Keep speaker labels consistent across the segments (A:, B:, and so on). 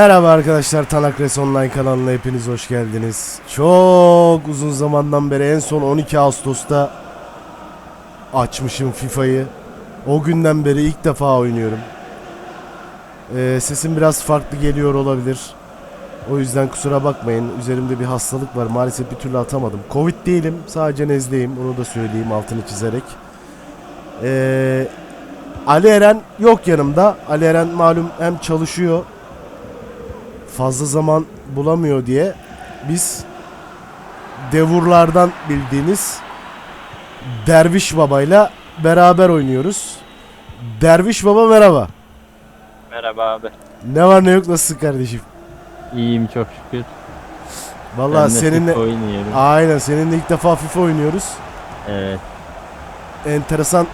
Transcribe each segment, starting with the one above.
A: Merhaba arkadaşlar Tanak Res Online kanalına hepiniz hoş geldiniz. Çok uzun zamandan beri en son 12 Ağustos'ta açmışım FIFA'yı. O günden beri ilk defa oynuyorum. Ee, sesim biraz farklı geliyor olabilir. O yüzden kusura bakmayın. Üzerimde bir hastalık var. Maalesef bir türlü atamadım. Covid değilim. Sadece nezleyim. Onu da söyleyeyim altını çizerek. Ee, Ali Eren yok yanımda. Ali Eren malum hem çalışıyor fazla zaman bulamıyor diye biz devurlardan bildiğiniz Derviş Baba'yla beraber oynuyoruz. Derviş Baba merhaba.
B: Merhaba abi.
A: Ne var ne yok nasılsın kardeşim?
B: İyiyim çok şükür.
A: Vallahi
B: Ben de
A: seninle aynen seninle ilk defa FIFA oynuyoruz.
B: Evet.
A: Enteresan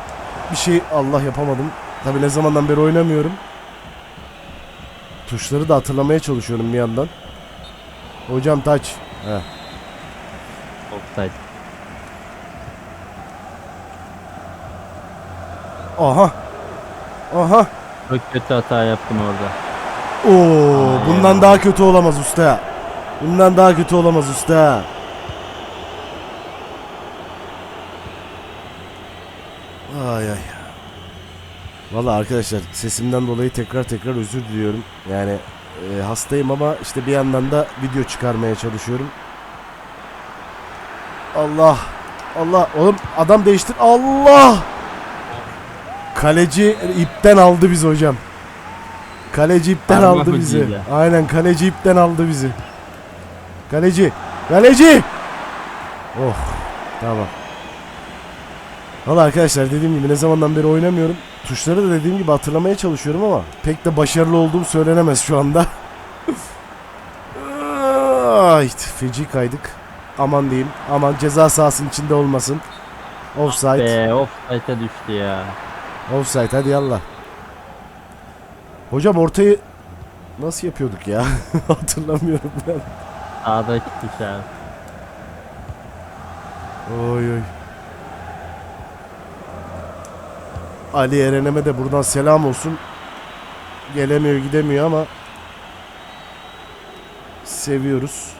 A: bir şey Allah yapamadım. Tabi ne zamandan beri oynamıyorum. Tuşları da hatırlamaya çalışıyorum bir yandan. Hocam taç. Heh.
B: Offside.
A: Aha. Aha.
B: Çok kötü hata yaptım orada.
A: Oo,
B: Ay
A: bundan
B: ya.
A: daha kötü olamaz usta. Bundan daha kötü olamaz usta. Ay ay. Valla arkadaşlar sesimden dolayı tekrar tekrar özür diliyorum. Yani e, hastayım ama işte bir yandan da video çıkarmaya çalışıyorum. Allah. Allah. Oğlum adam değiştir. Allah. Kaleci ipten aldı bizi hocam. Kaleci ipten
B: Parmak
A: aldı bizi.
B: ucuyla.
A: Aynen kaleci ipten aldı bizi. Kaleci. Kaleci. Oh. Tamam. Valla arkadaşlar dediğim gibi ne zamandan beri oynamıyorum. Tuşları da dediğim gibi hatırlamaya çalışıyorum ama pek de başarılı olduğum söylenemez şu anda. Ay, feci kaydık. Aman diyeyim. Aman ceza sahasının içinde olmasın. Offside.
B: Be offside'e düştü ya.
A: Offside hadi yallah. Hocam ortayı nasıl yapıyorduk ya? Hatırlamıyorum ben.
B: Sağda çıkış abi.
A: Oy oy. Ali Eren'eme de buradan selam olsun. Gelemiyor gidemiyor ama seviyoruz.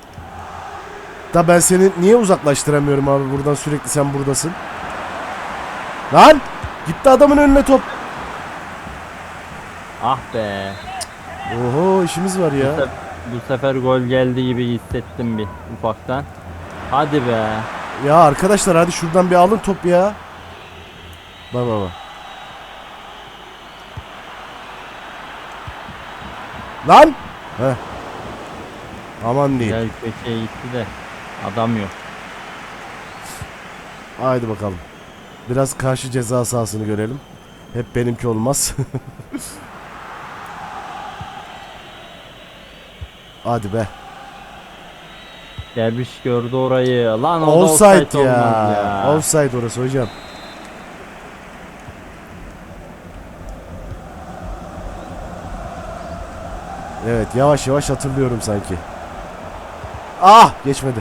A: Da ben seni niye uzaklaştıramıyorum abi buradan sürekli sen buradasın. Lan! Gitti adamın önüne top.
B: Ah be.
A: Oho işimiz var
B: Bu,
A: ya.
B: sef- bu sefer gol geldi gibi hissettim bir ufaktan. Hadi be.
A: Ya arkadaşlar hadi şuradan bir alın top ya. Bak bak bak. Lan! Heh. Aman diyeyim.
B: Gel köşeye gitti de. Adam yok.
A: Haydi bakalım. Biraz karşı ceza sahasını görelim. Hep benimki olmaz. Hadi be.
B: Derviş gördü orayı. Lan o
A: Offside
B: offside
A: ya.
B: ya.
A: Offside orası hocam. Evet yavaş yavaş hatırlıyorum sanki. Ah geçmedi.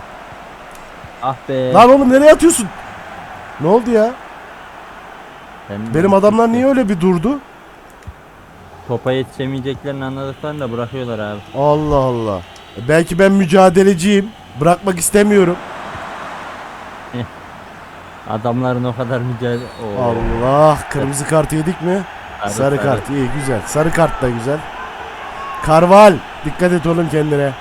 B: Ah be.
A: Lan oğlum nereye atıyorsun? Ne oldu ya?
B: Sen-
A: Benim adamlar niye öyle bir durdu?
B: Topa yetişemeyeceklerini anladıklarında bırakıyorlar abi.
A: Allah Allah. Belki ben mücadeleciyim. Bırakmak istemiyorum.
B: Adamların o kadar mücadele... Oo.
A: Allah. Kırmızı kart yedik mi? Sarı, kart. iyi güzel. Sarı kart da güzel. Karval. Dikkat et oğlum kendine.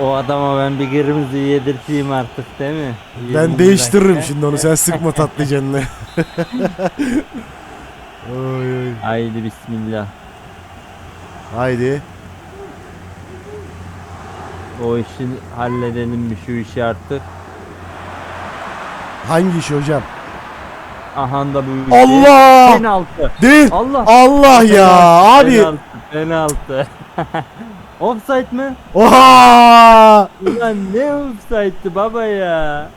B: O adama ben bir kırmızı yedirteyim artık değil mi?
A: Ben
B: 20
A: değiştiririm
B: dakika.
A: şimdi onu. Sen sıkma tatlı canını. oy oy.
B: Haydi bismillah.
A: Haydi.
B: O işi halledelim mi şu işi artık.
A: Hangi iş hocam?
B: Aha da bu.
A: Allah!
B: Penaltı.
A: Değil.
B: Allah.
A: Allah ya abi.
B: Penaltı. Penaltı. offside mı?
A: Oha!
B: Ulan ne offside'ti baba ya.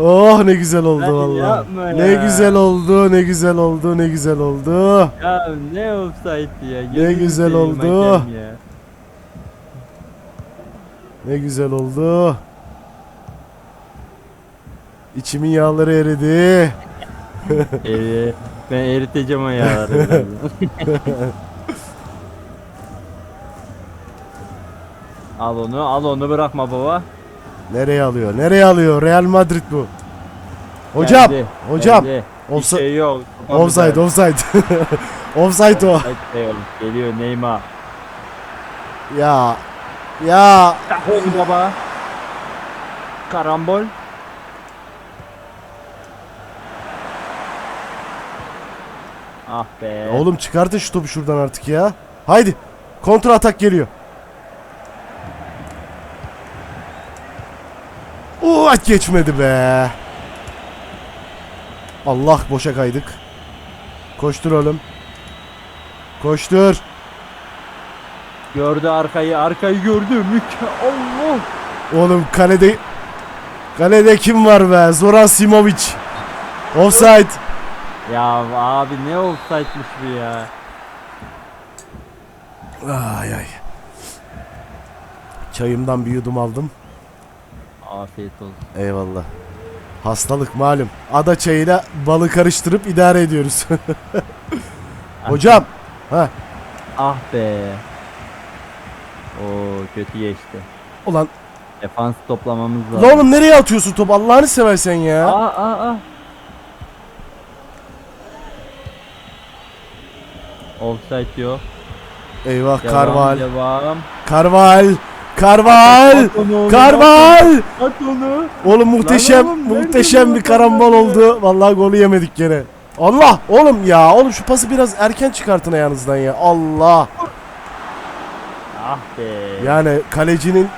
A: Oh ne güzel oldu
B: Hadi yapma
A: Ne
B: ya.
A: güzel oldu, ne güzel oldu, ne güzel oldu.
B: Ya ne offside'ti ya. Gözünü
A: güzel
B: seveyim
A: oldu. Ne güzel oldu. İçimin yağları eridi.
B: Ee, ben eriteceğim o yağları. birazdan. Al onu al onu bırakma baba.
A: Nereye alıyor? Nereye alıyor? Real Madrid bu. Hocam,
B: Geldi,
A: hocam.
B: geldi. Bir
A: Olsa-
B: şey yok.
A: Offside, offside. offside o.
B: Offside. Geliyor Neymar.
A: Ya. Ya.
B: Tak onu baba. Karambol. Ah be.
A: Oğlum çıkartın şu topu şuradan artık ya. Haydi. Kontra atak geliyor. Oo, at geçmedi be. Allah boşa kaydık. Koştur oğlum. Koştur.
B: Gördü arkayı, arkayı gördü. Müke Allah.
A: Oğlum kalede kalede kim var be? Zoran Simovic. Offside.
B: Ya abi ne offside'miş bu ya.
A: Ay ay. Çayımdan bir yudum aldım.
B: Afiyet olsun.
A: Eyvallah. Hastalık malum. Ada çayıyla balı karıştırıp idare ediyoruz. Hocam. Ha.
B: Ah be. Oo kötü geçti.
A: Ulan.
B: Defans toplamamız
A: Lan
B: lazım.
A: oğlum nereye atıyorsun top? Allah'ını seversen ya.
B: Aa aa aa. Offside yok.
A: Eyvah
B: Devam,
A: Karval.
B: Devam.
A: Karval. Karval.
B: Onu
A: Karval.
B: At onu.
A: Oğlum muhteşem
B: oğlum,
A: muhteşem bir karambol oldu. Vallahi golü yemedik gene. Allah oğlum ya oğlum şu pası biraz erken çıkartın ayağınızdan ya. Allah.
B: Ah be.
A: Yani kalecinin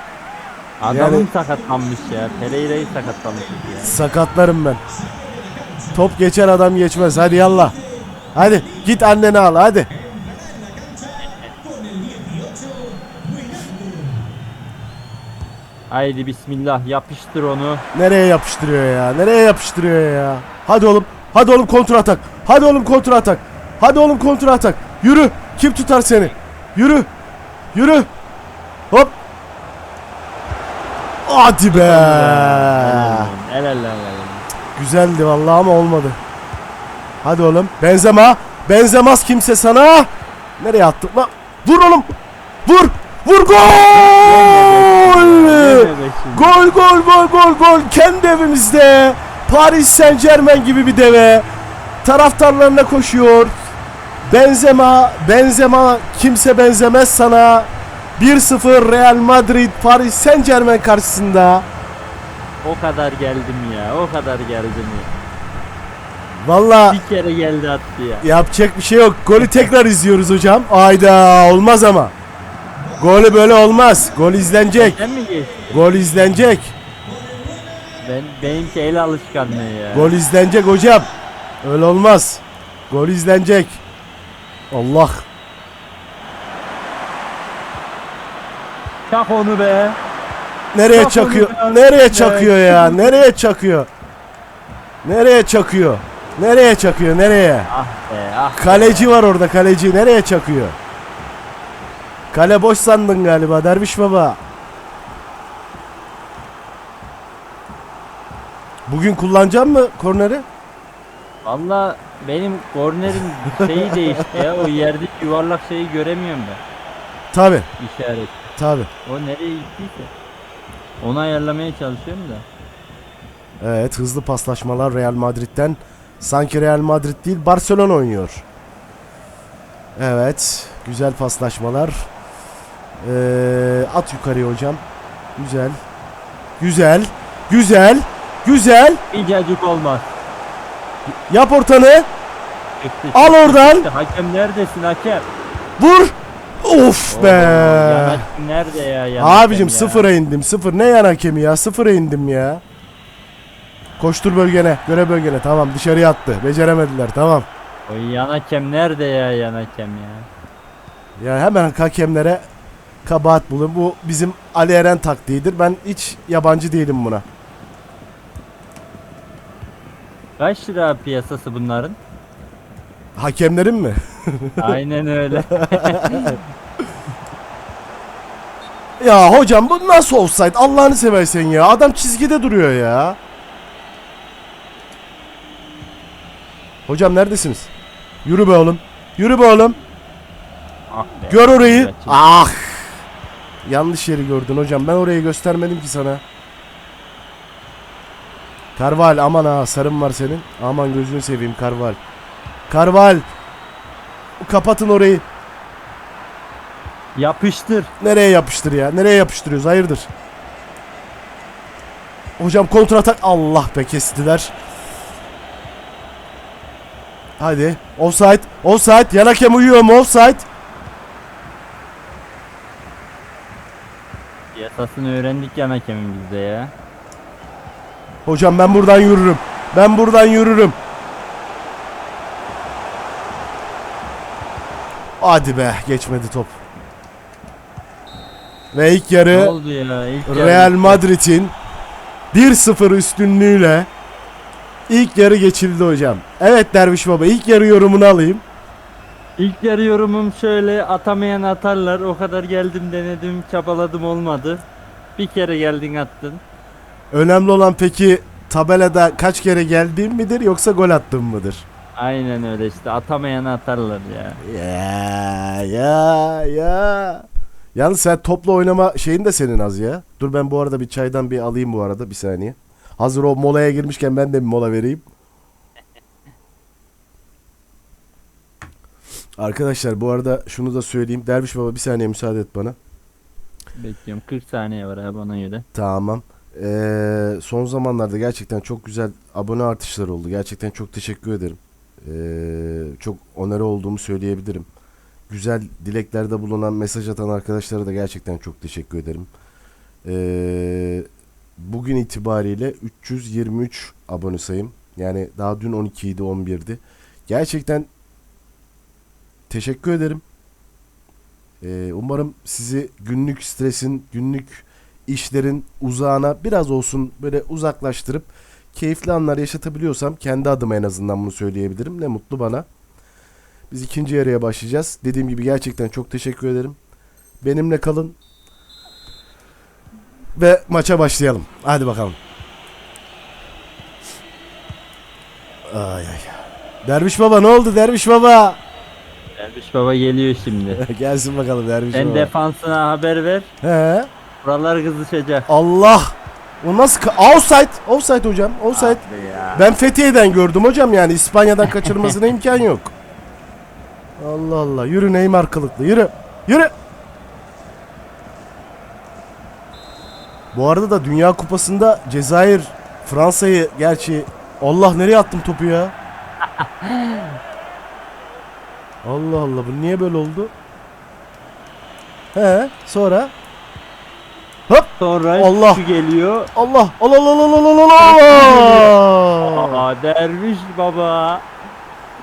B: Adamın
A: yani-
B: sakatlanmış ya. Pereira'yı sakatlamış ya.
A: sakatlarım ben. Top geçer adam geçmez. Hadi yallah. Hadi git anneni al hadi.
B: Haydi bismillah yapıştır onu.
A: Nereye yapıştırıyor ya? Nereye yapıştırıyor ya? Hadi oğlum. Hadi oğlum kontra atak. Hadi oğlum kontra atak. Hadi oğlum kontra atak. Yürü. Kim tutar seni? Yürü. Yürü. Hop. Hadi be.
B: Helal helal.
A: Güzeldi vallahi ama olmadı. Hadi oğlum. Benzema. Benzemaz kimse sana. Nereye attın lan? Vur oğlum. Vur. Vur gol. Gol gol gol gol gol kendi evimizde Paris Saint Germain gibi bir deve taraftarlarına koşuyor Benzema Benzema kimse benzemez sana 1-0 Real Madrid Paris Saint Germain karşısında
B: O kadar geldim ya. O kadar geldim ya.
A: Valla
B: Bir kere geldi attı ya.
A: yapacak bir şey yok golü tekrar izliyoruz hocam Ayda olmaz ama Golü böyle olmaz gol izlenecek
B: Sen mi geçtin?
A: Gol izlenecek
B: Ben, benimki el alışkanlığı ya.
A: Gol izlenecek hocam. Öyle olmaz. Gol izlenecek. Allah.
B: Çak onu be.
A: Nereye
B: Bak
A: çakıyor? Nereye çakıyor ya? Nereye çakıyor? Nereye çakıyor? Nereye çakıyor? Nereye?
B: Ah be ah.
A: Kaleci var orada kaleci. Nereye çakıyor? Kale boş sandın galiba Derviş baba. Bugün kullanacağım mı korneri?
B: Valla benim kornerin şeyi değişti ya. O yerdeki yuvarlak şeyi göremiyorum ben.
A: Tabi
B: İşaret.
A: tabi.
B: O nereye gittiyse. Onu ayarlamaya çalışıyorum da.
A: Evet hızlı paslaşmalar Real Madrid'den. Sanki Real Madrid değil Barcelona oynuyor. Evet güzel paslaşmalar. Ee, at yukarıya hocam. Güzel. Güzel. Güzel. Güzel.
B: Bir cacık olmaz.
A: Yap ortanı.
B: Çıktı,
A: Al
B: çıktı,
A: oradan.
B: çıktı. Hakem neredesin hakem?
A: Vur. Of be.
B: Yan hakem nerede ya?
A: Abicim
B: ya?
A: sıfıra indim. Sıfır. Ne yan hakemi ya? Sıfıra indim ya. Koştur bölgene. Göre bölgene. Tamam dışarıya attı. Beceremediler. Tamam.
B: O yan hakem nerede ya yan hakem ya?
A: Ya hemen hakemlere kabahat bulun. Bu bizim Ali Eren taktiğidir. Ben hiç yabancı değilim buna.
B: Kaç lira piyasası bunların?
A: Hakemlerin mi?
B: Aynen öyle.
A: Ya hocam bu nasıl offside? Allah'ını seversen ya. Adam çizgide duruyor ya. Hocam neredesiniz? Yürü be oğlum. Yürü be oğlum.
B: ah be.
A: Gör orayı. Ah. Yanlış yeri gördün hocam. Ben orayı göstermedim ki sana. Karval aman ha sarım var senin. Aman gözünü seveyim Karval. Karval. Kapatın orayı.
B: Yapıştır.
A: Nereye yapıştır ya? Nereye yapıştırıyoruz? Hayırdır? Hocam kontratak Allah be kestiler. Hadi. Offside. Offside. Yan hakem uyuyor mu? Offside.
B: Yasasını öğrendik yan hakemin bizde ya.
A: Hocam ben buradan yürürüm. Ben buradan yürürüm. Hadi be geçmedi top. Ve ilk yarı
B: ya?
A: Real. Madrid'in 1-0 üstünlüğüyle ilk yarı geçildi hocam. Evet Derviş Baba ilk yarı yorumunu alayım.
B: İlk yarı yorumum şöyle atamayan atarlar. O kadar geldim denedim çabaladım olmadı. Bir kere geldin attın.
A: Önemli olan peki tabelada kaç kere geldiğim midir yoksa gol attığım mıdır?
B: Aynen öyle işte atamayan atarlar ya.
A: Ya ya ya. Yalnız sen topla oynama şeyin de senin az ya. Dur ben bu arada bir çaydan bir alayım bu arada bir saniye. Hazır o molaya girmişken ben de bir mola vereyim. Arkadaşlar bu arada şunu da söyleyeyim. Derviş Baba bir saniye müsaade et bana.
B: Bekliyorum 40 saniye var abi ona göre.
A: Tamam. Ee, son zamanlarda gerçekten çok güzel abone artışları oldu. Gerçekten çok teşekkür ederim. Ee, çok onarı olduğumu söyleyebilirim. Güzel dileklerde bulunan, mesaj atan arkadaşlara da gerçekten çok teşekkür ederim. Ee, bugün itibariyle 323 abone sayım. Yani daha dün 12 idi, 11'di. Gerçekten teşekkür ederim. Ee, umarım sizi günlük stresin, günlük işlerin uzağına biraz olsun böyle uzaklaştırıp keyifli anlar yaşatabiliyorsam kendi adıma en azından bunu söyleyebilirim. Ne mutlu bana. Biz ikinci yarıya başlayacağız. Dediğim gibi gerçekten çok teşekkür ederim. Benimle kalın. Ve maça başlayalım. Hadi bakalım. Ay ay. Derviş baba ne oldu Derviş baba?
B: Derviş baba geliyor şimdi.
A: Gelsin bakalım Derviş
B: Sen
A: baba.
B: defansına haber ver.
A: He.
B: Buralar kızışacak.
A: Allah. O nasıl? Offside. Offside hocam. Offside. Ben Fethiye'den gördüm hocam yani İspanya'dan kaçırmasına imkan yok. Allah Allah. Yürü Neymar kılıklı. Yürü. Yürü. Bu arada da Dünya Kupası'nda Cezayir Fransa'yı gerçi Allah nereye attım topu ya? Allah Allah bu niye böyle oldu? He sonra
B: Sonra
A: Allah.
B: şu geliyor.
A: Allah Allah Allah Allah Allah Allah Allah
B: Aa, derviş baba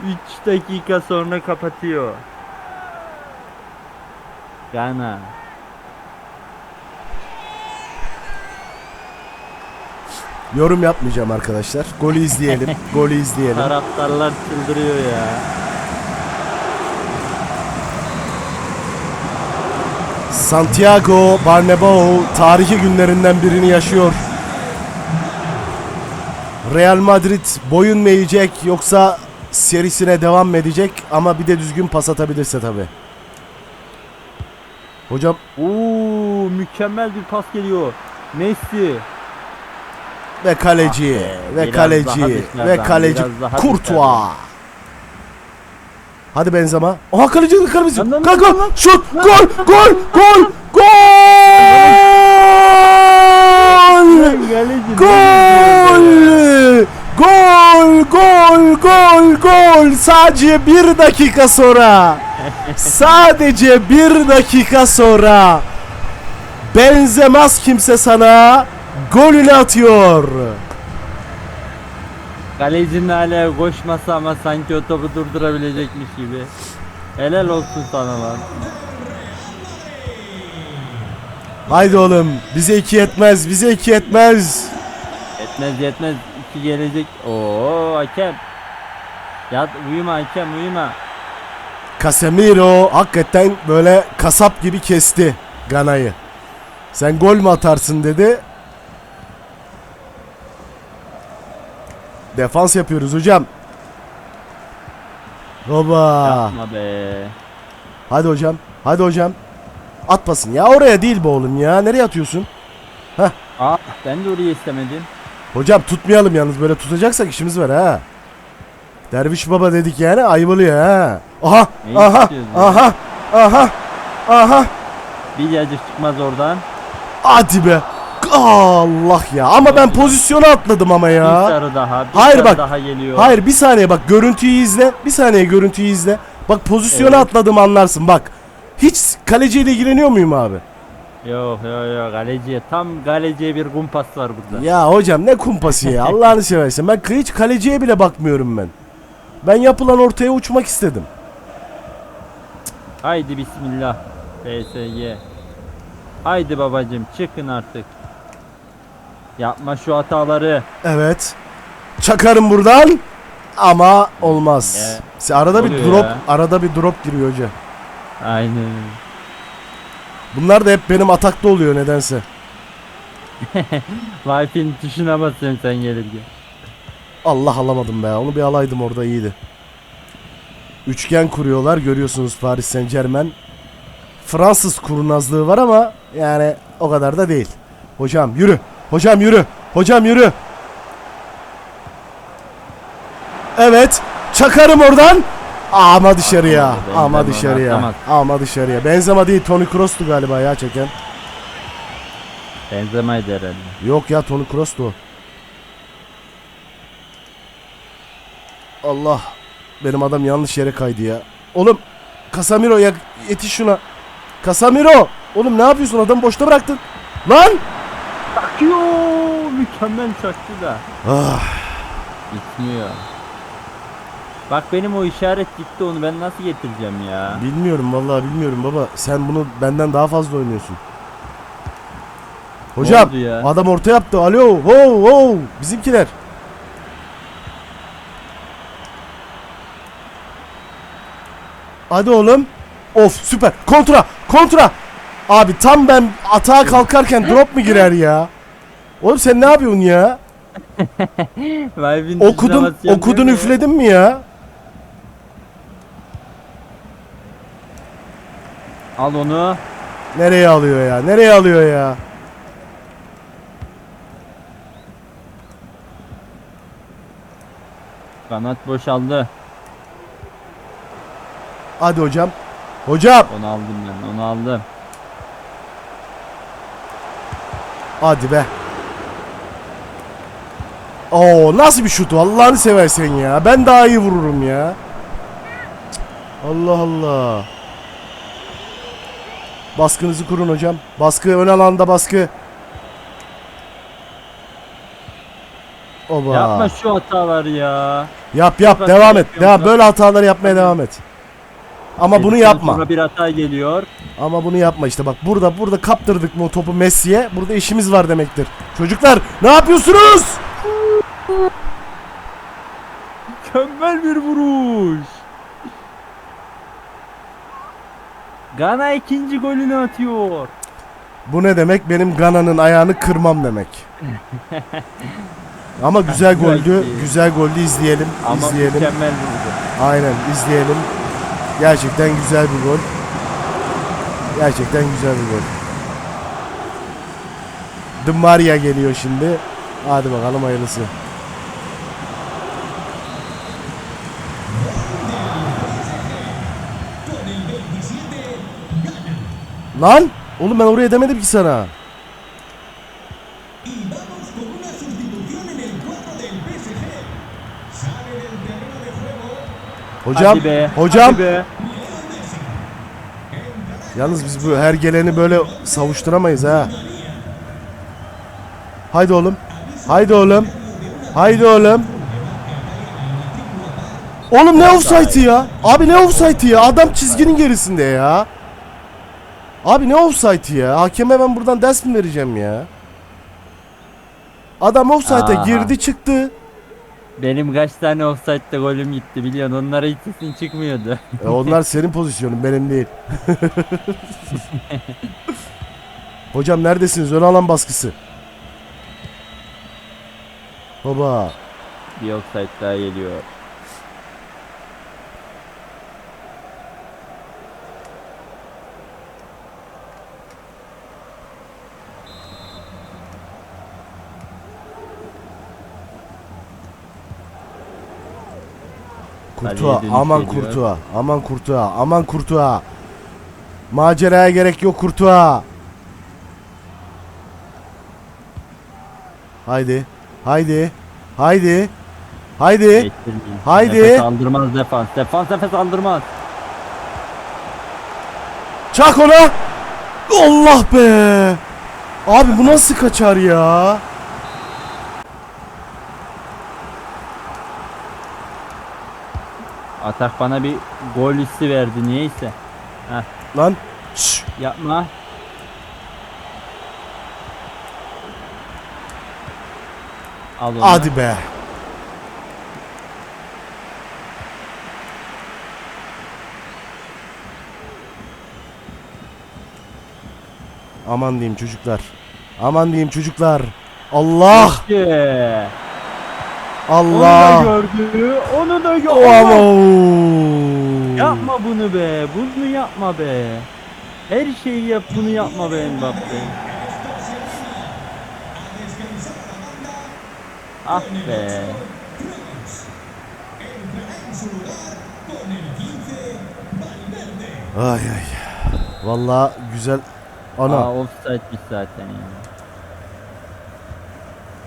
B: 3 dakika sonra kapatıyor. Gana.
A: Yorum yapmayacağım arkadaşlar. Golü izleyelim. Golü izleyelim.
B: Taraftarlar çıldırıyor ya.
A: Santiago Bernabeu tarihi günlerinden birini yaşıyor. Real Madrid boyun eğecek yoksa serisine devam edecek ama bir de düzgün pas atabilirse tabi. Hocam
B: Oo mükemmel bir pas geliyor. Messi.
A: Ve kaleci
B: Ah
A: ve kaleci ve kaleci Courtois. Hadi Benzema. Aha kaleci kırmızı. Kalk
B: lan.
A: Şut. Gol. Gol. Gol. Gol. Gol! Gol! Gol! Gol! Gol! Sadece bir dakika sonra. Sadece bir dakika sonra. Benzemez kimse sana. Golünü atıyor.
B: Kalecinin hala koşması ama sanki o topu durdurabilecekmiş gibi. Helal olsun sana lan.
A: Haydi oğlum. Bize iki yetmez. Bize iki yetmez.
B: Yetmez yetmez. iki gelecek. Oo hakem. Yat uyuma hakem uyuma.
A: Casemiro hakikaten böyle kasap gibi kesti Gana'yı. Sen gol mü atarsın dedi. Defans yapıyoruz hocam. Baba.
B: Yapma be.
A: Hadi hocam. Hadi hocam. Atmasın ya oraya değil bu oğlum ya. Nereye atıyorsun?
B: Aa ben de orayı istemedim.
A: Hocam tutmayalım yalnız böyle tutacaksak işimiz var ha. Derviş baba dedik yani ayıp oluyor ha. Aha
B: Neyi
A: aha aha aha aha.
B: Bir yacık çıkmaz oradan.
A: Hadi be. Allah ya ama ben pozisyona atladım ama
B: Bir
A: ya.
B: sarı daha. Bir
A: Hayır,
B: sarı
A: bak.
B: daha geliyor.
A: Hayır bir saniye bak görüntüyü izle. Bir saniye görüntüyü izle. Bak pozisyona
B: Evet.
A: atladım anlarsın bak. Hiç kaleciyle ilgileniyor muyum abi?
B: Yok yok yok kaleciye tam kaleciye bir kumpas var burada.
A: Ya hocam ne kumpası ya Allah'ını seversen. Ben hiç kaleciye bile bakmıyorum ben. Ben yapılan ortaya uçmak istedim.
B: Haydi bismillah. PSG. Haydi babacım çıkın artık. Yapma şu hataları.
A: Evet. Çakarım buradan. Ama olmaz. Arada bir
B: Oluyor
A: drop,
B: ya.
A: arada bir drop giriyor hoca.
B: Aynen.
A: Bunlar da hep benim atakta oluyor nedense.
B: Wi-Fi'nin tuşuna basıyorsun sen gelirken.
A: Allah alamadım be. Onu bir alaydım orada iyiydi. Üçgen kuruyorlar. Görüyorsunuz Paris Saint Germain. Fransız kurnazlığı var ama yani o kadar da değil. Hocam yürü. Hocam yürü. Hocam yürü. Evet. Çakarım oradan. Ama dışarıya. Ama dışarıya. Ama dışarıya. Benzema değil Toni Kroos'tu galiba ya çeken.
B: Benzemeydi herhalde.
A: Yok ya Toni Kroos'tu o. Allah. Benim adam yanlış yere kaydı ya. Oğlum Casemiro ya yetiş şuna. Casemiro. Oğlum ne yapıyorsun? Adamı boşta bıraktın. Lan!
B: Çakıyor. Mükemmel çaktı da.
A: Ah,
B: Gitmiyor. Bak benim o işaret gitti onu ben nasıl getireceğim ya?
A: bilmiyorum vallahi bilmiyorum baba. Sen bunu benden daha fazla oynuyorsun. Hocam
B: oldu ya?
A: adam orta yaptı. Alo. Wow wow. Bizimkiler. Hadi oğlum. Of süper. Kontra. Kontra. Abi tam ben atağa kalkarken drop mu girer ya? Oğlum sen ne yapıyorsun ya? Okudun okudun üfledin mi ya?
B: Al onu.
A: Nereye alıyor ya? Nereye alıyor ya?
B: Kanat boşaldı.
A: Hadi hocam. Hocam.
B: Onu aldım ben onu aldım.
A: Hadi be. Oo nasıl bir şut? Allah'ını seversen ya. Ben daha iyi vururum ya. Allah Allah. Baskınızı kurun hocam. Baskı ön alanda baskı. Oba.
B: Yapma şu hatalar ya.
A: Yap yap devam et.
B: bak.
A: böyle hataları yapmaya devam et. Ama bunu yapma.
B: Sonra bir hata geliyor.
A: Ama bunu yapma işte bak burada burada kaptırdık mı o topu Messi'ye burada işimiz var demektir. Çocuklar ne yapıyorsunuz?
B: Mükemmel bir vuruş. Gana ikinci golünü atıyor.
A: Bu ne demek? Benim Gana'nın ayağını kırmam demek. Ama güzel goldü.
B: Belki.
A: Güzel goldü izleyelim.
B: Ama
A: izleyelim.
B: mükemmel vurdu.
A: Aynen izleyelim. Gerçekten güzel bir gol. Gerçekten güzel bir gol. Maria geliyor şimdi. Hadi bakalım hayırlısı. Lan! Oğlum ben oraya demedim ki sana. Hocam, hocam. Yalnız biz bu her geleni böyle savuşturamayız ha. Haydi oğlum. Haydi oğlum. Haydi oğlum. Oğlum ne offside'ı ya? Abi ne offside'ı ya? Adam çizginin gerisinde ya. Abi ne offside'ı ya? Hakeme ben buradan ders mi vereceğim ya? Adam offside'a girdi çıktı.
B: Benim kaç tane offside'de golüm gitti biliyorsun. Onlara hiç sesin çıkmıyordu.
A: E onlar senin pozisyonun benim değil. Hocam neredesiniz? Ön alan baskısı. Baba.
B: bir offside daha geliyor.
A: Kurtuğa,
B: dönüş
A: aman
B: geliyor.
A: kurtuğa, aman kurtuğa, aman kurtuğa. Maceraya gerek yok kurtuğa. Haydi, haydi, haydi, haydi.
B: Geçtirmeyin.
A: Haydi.
B: Nefes aldırmaz defans. Defans nefes aldırmaz.
A: Çak ona. Allah be. Abi bu nasıl kaçar ya?
B: Atak bana bir gol hissi verdi niyeyse.
A: Lan. Şş.
B: Yapma. Al onu.
A: Hadi be. Aman diyeyim çocuklar. Aman diyeyim çocuklar. Allah!
B: Ye. Onu
A: Allah!
B: da gördü. Onu da gördü.
A: Ama
B: Yapma bunu be. Bunu yapma be. Her şeyi yap bunu yapma be Mbappe. Ah be.
A: Ay ay. Vallahi güzel. Ana.
B: Aa offside'miş zaten ya.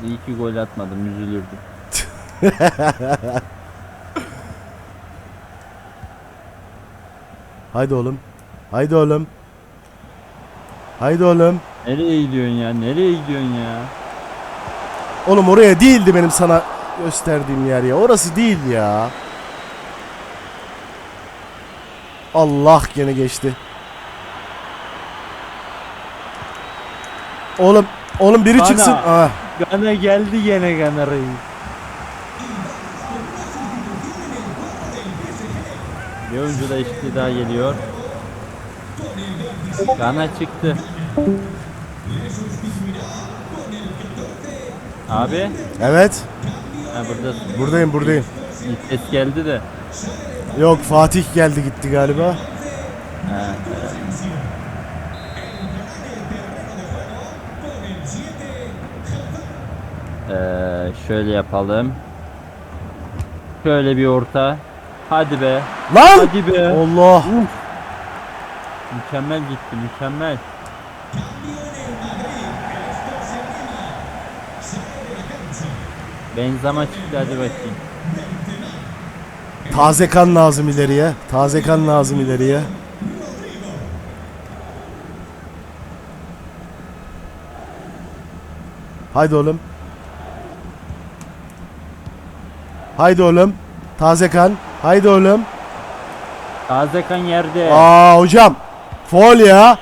B: İyi ki gol atmadım üzülürdüm.
A: Haydi oğlum. Haydi oğlum. Haydi oğlum.
B: Nereye gidiyorsun ya? Nereye gidiyorsun ya?
A: Oğlum oraya değildi benim sana gösterdiğim yer ya. Orası değil ya. Allah gene geçti. Oğlum, oğlum biri
B: Bana.
A: çıksın. Ah.
B: Gana geldi gene Gana reis. Bir oyuncu işte daha geliyor. Gana çıktı. Abi,
A: Evet.
B: ha buradasın.
A: Buradayım, buradayım.
B: Ses geldi de.
A: Yok Fatih geldi gitti galiba.
B: Ha, Ee, şöyle yapalım. Şöyle bir orta. Hadi be.
A: Lan!
B: Hadi be.
A: Allah.
B: Mükemmel gitti, mükemmel. Benzema çıktı hadi bakayım.
A: Taze kan lazım ileriye. Taze kan lazım ileriye. Haydi oğlum. Haydi oğlum. Taze kan. Haydi oğlum.
B: Taze kan yerde.
A: Aa hocam. Foul ya.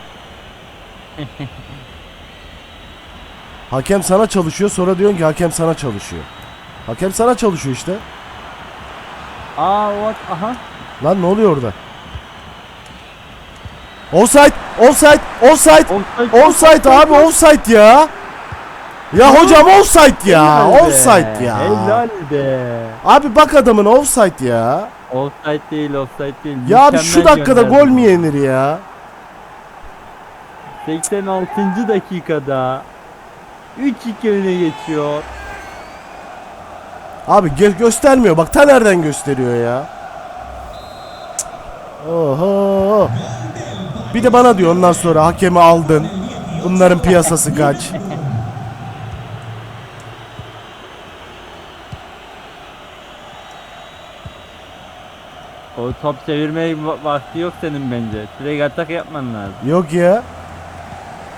A: hakem sana çalışıyor sonra diyorsun ki hakem sana çalışıyor. Hakem sana çalışıyor işte.
B: Aa what? Aha.
A: Lan ne oluyor orada? Offside, offside, offside,
B: Offside.
A: offside abi offside ya. Ya hocam offside ya,
B: Helal be,
A: offside ya.
B: Helal be.
A: Abi bak adamın offside ya.
B: Offside değil, offside değil.
A: Ya abi şu
B: Mükemmel
A: dakikada
B: gönderdi.
A: gol mü yenir ya?
B: 86. dakikada 3-2 öne geçiyor.
A: Abi gö- göstermiyor bak ta nereden gösteriyor ya. Cık. Oho. Bir de bana diyor ondan sonra hakemi aldın. Bunların piyasası kaç?
B: O top çevirmeye va- vakti yok senin bence. Direkt atak yapman lazım.
A: Yok ya.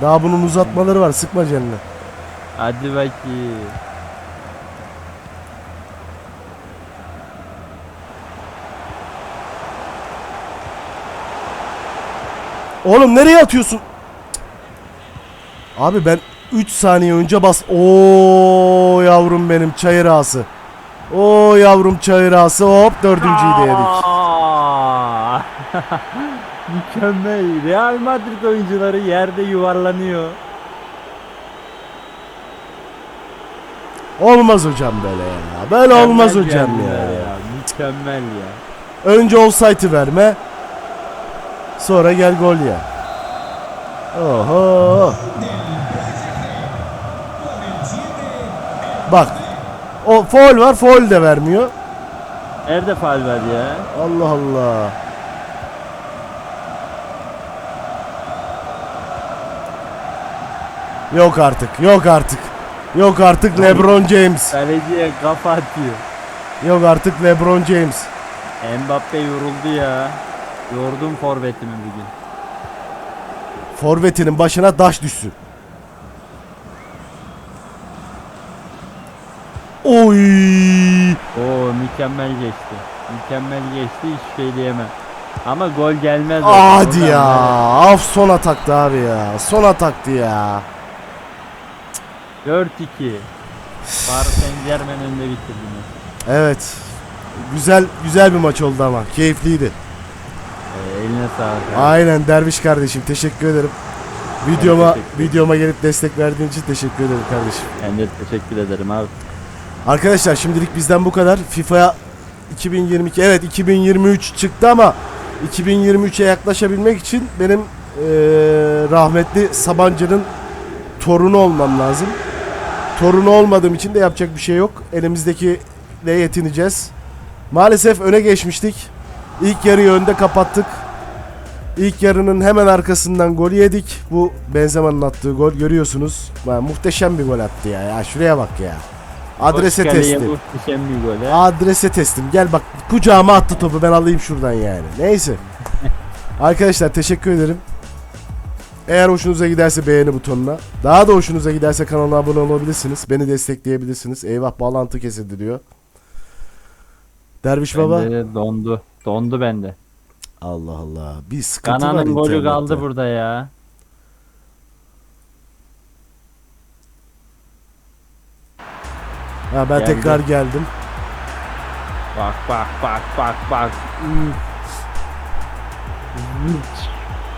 A: Daha bunun uzatmaları var sıkma canını.
B: Hadi bakayım.
A: Oğlum nereye atıyorsun? Abi ben 3 saniye önce bas. Oo yavrum benim çayır ağası. Oo yavrum çayır ağası. Hop dördüncüyü de yedik.
B: Mükemmel. Real Madrid oyuncuları yerde yuvarlanıyor.
A: Olmaz hocam böyle ya. Böyle olmaz
B: Mükemmel
A: hocam
B: geldiler
A: ya.
B: Mükemmel ya.
A: Önce offside'ı verme. Sonra gel gol ya. Oho. Bak. O foul var, foul de vermiyor.
B: Nerede faal var ya?
A: Allah Allah. Yok artık. Yok artık. Yok artık LeBron James.
B: Kaleciye kafa atıyor.
A: Yok artık LeBron James.
B: Mbappe yoruldu ya. Yordum forvetimi bugün.
A: Forvetinin başına taş düşsün. Oy!
B: Oo mükemmel geçti. Mükemmel geçti hiç şey diyemem. Ama gol gelmez.
A: Hadi ya. Af son ataktı abi ya. Son ataktı ya.
B: 4-2. Paris Saint Germain önünde bitirdiniz.
A: Evet. Güzel güzel bir maç oldu ama. Keyifliydi.
B: Ee, eline sağlık. abi.
A: Aynen Derviş kardeşim teşekkür ederim. Videoma
B: teşekkür
A: videoma gelip destek verdiğin için teşekkür ederim kardeşim.
B: Ben de teşekkür ederim abi.
A: Arkadaşlar şimdilik bizden bu kadar. FIFA'ya 2022 evet 2023 çıktı ama 2023'e yaklaşabilmek için benim eee, rahmetli Sabancı'nın torunu olmam lazım. Torunu olmadığım için de yapacak bir şey yok. Elimizdekiyle yetineceğiz. Maalesef öne geçmiştik. İlk yarıyı önde kapattık. İlk yarının hemen arkasından gol yedik. Bu Benzema'nın attığı gol görüyorsunuz. Ya, muhteşem bir gol attı ya. ya şuraya bak ya. Adrese.
B: Muhteşem bir gol.
A: Adrese teslim. Gel bak kucağıma attı topu ben alayım şuradan yani. Neyse. Arkadaşlar teşekkür ederim. Eğer hoşunuza giderse beğeni butonuna. Daha da hoşunuza giderse kanala abone olabilirsiniz. Beni destekleyebilirsiniz. Eyvah bağlantı kesildi diyor. Derviş baba.
B: Bende de dondu. Dondu bende.
A: Allah Allah. Bir sıkıntı var
B: Kananın golü
A: internette.
B: kaldı burada ya.
A: Ha, ben
B: Geldi.
A: tekrar geldim.
B: Bak bak bak bak bak.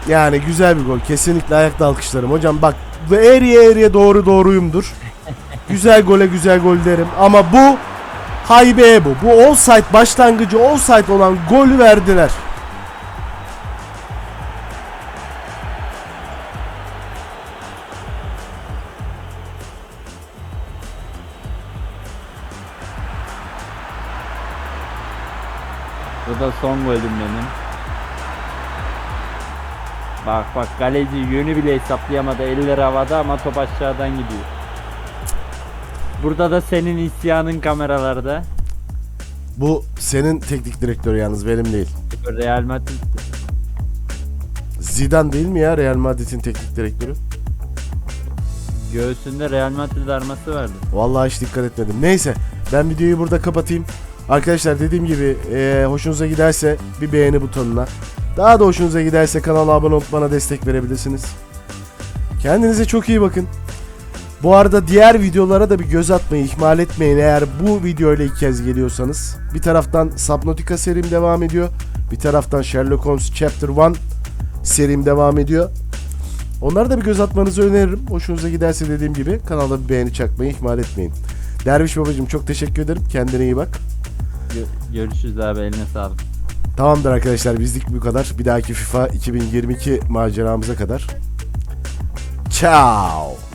A: Yani güzel bir gol. Kesinlikle ayakta alkışlarım. Hocam bak bu eğriye eğriye doğru doğruyumdur. güzel gole güzel gol derim. Ama bu haybe bu. Bu offside başlangıcı offside olan golü verdiler.
B: Bak bak kaleci yönü bile hesaplayamadı. Eller havada ama top aşağıdan gidiyor. Burada da senin isyanın kameralarda.
A: Bu senin teknik direktörü yalnız benim değil.
B: Real Madrid.
A: Zidane değil mi ya Real Madrid'in teknik direktörü?
B: Göğsünde Real Madrid arması vardı.
A: Vallahi hiç dikkat etmedim. Neyse ben videoyu burada kapatayım. Arkadaşlar dediğim gibi eee, hoşunuza giderse bir beğeni butonuna. Daha da hoşunuza giderse kanala abone olup bana destek verebilirsiniz. Kendinize çok iyi bakın. Bu arada diğer videolara da bir göz atmayı ihmal etmeyin eğer bu videoyla ilk kez geliyorsanız. Bir taraftan Subnautica serim devam ediyor. Bir taraftan Sherlock Holmes Chapter 1 serim devam ediyor. Onlara da bir göz atmanızı öneririm. Hoşunuza giderse dediğim gibi kanala bir beğeni çakmayı ihmal etmeyin. Derviş babacığım çok teşekkür ederim. Kendine iyi bak.
B: Gö- görüşürüz abi eline sağlık.
A: Tamamdır arkadaşlar bizlik bu kadar. Bir dahaki FIFA 2022 maceramıza kadar. Ciao.